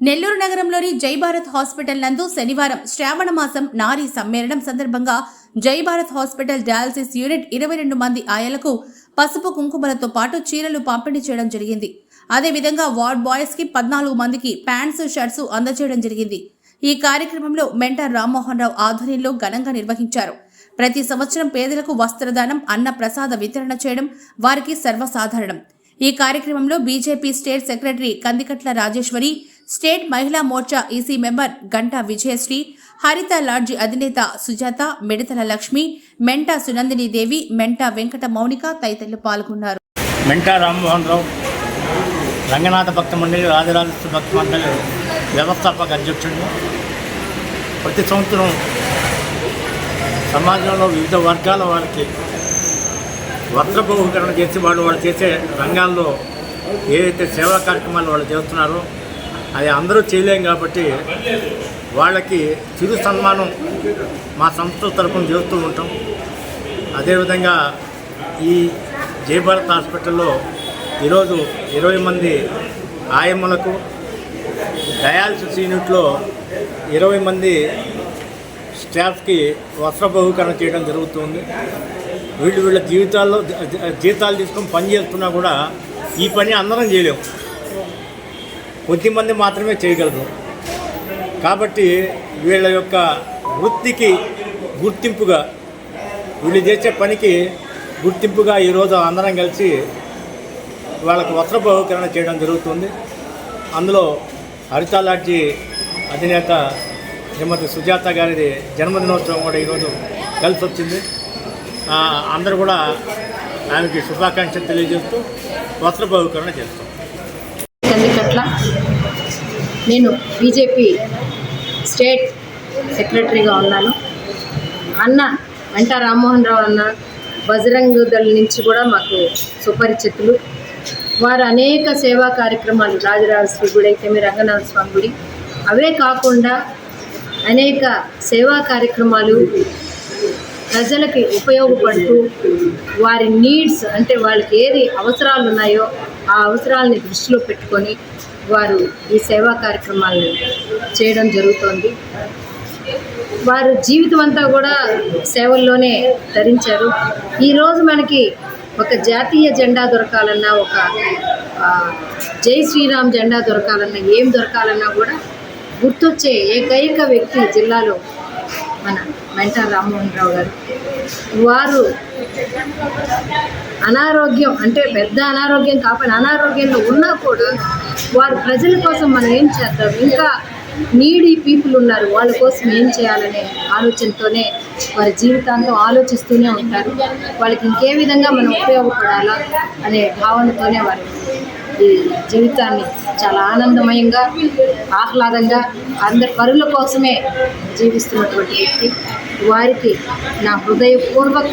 నెల్లూరు నగరంలోని జై భారత్ హాస్పిటల్ నందు శనివారం శ్రావణ మాసం నారీ సమ్మేళనం సందర్భంగా జై భారత్ హాస్పిటల్ డయాలసిస్ యూనిట్ ఇరవై రెండు మంది ఆయలకు పసుపు కుంకుమలతో పాటు చీరలు పంపిణీ చేయడం జరిగింది. అదేవిధంగా వార్డ్ బాయ్స్కి పద్నాలుగు మందికి ప్యాంట్స్ షర్ట్స్ అందజేయడం జరిగింది. ఈ కార్యక్రమంలో మెంటర్ రామ్మోహన్ రావు ఆధ్వర్యంలో ఘనంగా నిర్వహించారు. ప్రతి సంవత్సరం పేదలకు వస్త్రదానం అన్న ప్రసాద వితరణ చేయడం వారికి సర్వసాధారణం. ఈ కార్యక్రమంలో BJP state secretary Kandikatla Rajeshwari state Mahila Morcha EC member Ganta Vijayasri Haritha lodge అధినేత సుజాత మిడతల లక్ష్మి మెంటా సునందిని దేవి మెంటా వెంకట మౌనిక తదితరులు పాల్గొన్నారు. మెంటా రామ్మోహన్ రావు రంగనాథ భక్త మండలి రాజరాజేశ్వర భక్త మండలి వ్యవస్థాపక అధ్యక్షుడు. ప్రతి సంవత్సరం సమాజంలో వివిధ వర్గాల వారికి వస్త్ర చేసి వాళ్ళు వాళ్ళు చేసే రంగాల్లో ఏదైతే సేవా కార్యక్రమాలు వాళ్ళు చేస్తున్నారో అది అందరూ చేయలేం కాబట్టి వాళ్ళకి చిరు సన్మానం మా సంస్థ తరఫున చేస్తూ ఉంటాం. అదేవిధంగా ఈ జయభారత్ హాస్పిటల్లో ఈరోజు ఇరవై మంది ఆయమ్మలకు డయాలసిస్ యూనిట్లో ఇరవై మంది స్టాఫ్కి వస్త్ర బహుకరణ చేయడం జరుగుతుంది. వీళ్ళు వీళ్ళ జీవితాల్లో జీతాలు తీసుకొని పని చేస్తున్నా కూడా ఈ పని అందరం చేయలేము కొద్దిమంది మాత్రమే చేయగలరు. కాబట్టి వీళ్ళ యొక్క వృత్తికి గుర్తింపుగా వీళ్ళు చేసే పనికి గుర్తింపుగా ఈరోజు అందరం కలిసి వాళ్ళకు వస్త్ర బహుకరణ చేయడం జరుగుతుంది. అందులో హరిత లాడ్జి అధినేత శ్రీమతి సుజాత గారిది జన్మదినోత్సవం కూడా ఈరోజు కలిసి వచ్చింది. అందరూ కూడా ఆమెకి శుభాకాంక్షలు తెలియజేస్తూ వస్త్ర బహుకరణ చేస్తాం నేను బీజేపీ స్టేట్ సెక్రటరీగా ఉన్నాను. అన్న వెంట రామ్మోహన్ రావు అన్న బజరంగ్ దళ నుంచి కూడా మాకు సుపరిచితులు. వారు అనేక సేవా కార్యక్రమాలు రాజరాజశ్రీ గుడి అయితే మీ రంగనాథ స్వామి గుడి అవే కాకుండా అనేక సేవా కార్యక్రమాలు ప్రజలకి ఉపయోగపడుతూ వారి నీడ్స్ అంటే వాళ్ళకి ఏది అవసరాలు ఉన్నాయో ఆ అవసరాలని దృష్టిలో పెట్టుకొని వారు ఈ సేవా కార్యక్రమాలను చేయడం జరుగుతోంది. వారు జీవితం అంతా కూడా సేవల్లోనే ధరించారు. ఈరోజు మనకి ఒక జాతీయ జెండా దొరకాలన్నా ఒక జై శ్రీరామ్ జెండా దొరకాలన్నా ఏం దొరకాలన్నా కూడా గుర్తొచ్చే ఏకైక వ్యక్తి జిల్లాలో మన మెంటా రామ్మోహన్ రావు గారు. వారు అనారోగ్యం అంటే పెద్ద అనారోగ్యం కాకపోయినా అనారోగ్యంలో ఉన్నా కూడా వారు ప్రజల కోసం మనం ఏం చేద్దాం? ఇంకా నీడీ పీపుల్ ఉన్నారు. వాళ్ళ కోసం ఏం చేయాలనే ఆలోచనతోనే వారి జీవితాంతం ఆలోచిస్తూనే ఉంటారు. వాళ్ళకి ఇంకే విధంగా మనం ఉపయోగపడాలా అనే భావనతోనే వారు జీవితాన్ని చాలా ఆనందమయంగా ఆహ్లాదంగా అందరి పరుల కోసమే జీవిస్తున్నటువంటి వ్యక్తి. వారికి నా హృదయపూర్వక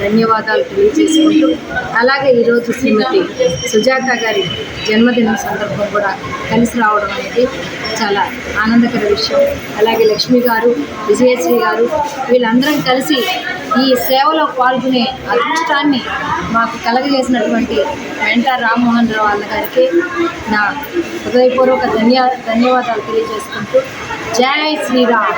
ధన్యవాదాలు తెలియజేసుకుంటూ అలాగే ఈరోజు శ్రీమతి సుజాత గారి జన్మదినం సందర్భం కూడా కలిసి రావడం అనేది చాలా ఆనందకర విషయం. అలాగే లక్ష్మి గారు విజయశ్రీ గారు వీళ్ళందరం కలిసి ఈ సేవలో పాల్గొనే అదృష్టాన్ని మాకు కలగజేసినటువంటి వెంట రామ్మోహన్ రావు అన్నగారికి నా హృదయపూర్వక ధన్య ధన్యవాదాలు తెలియజేసుకుంటూ. జై శ్రీరామ్.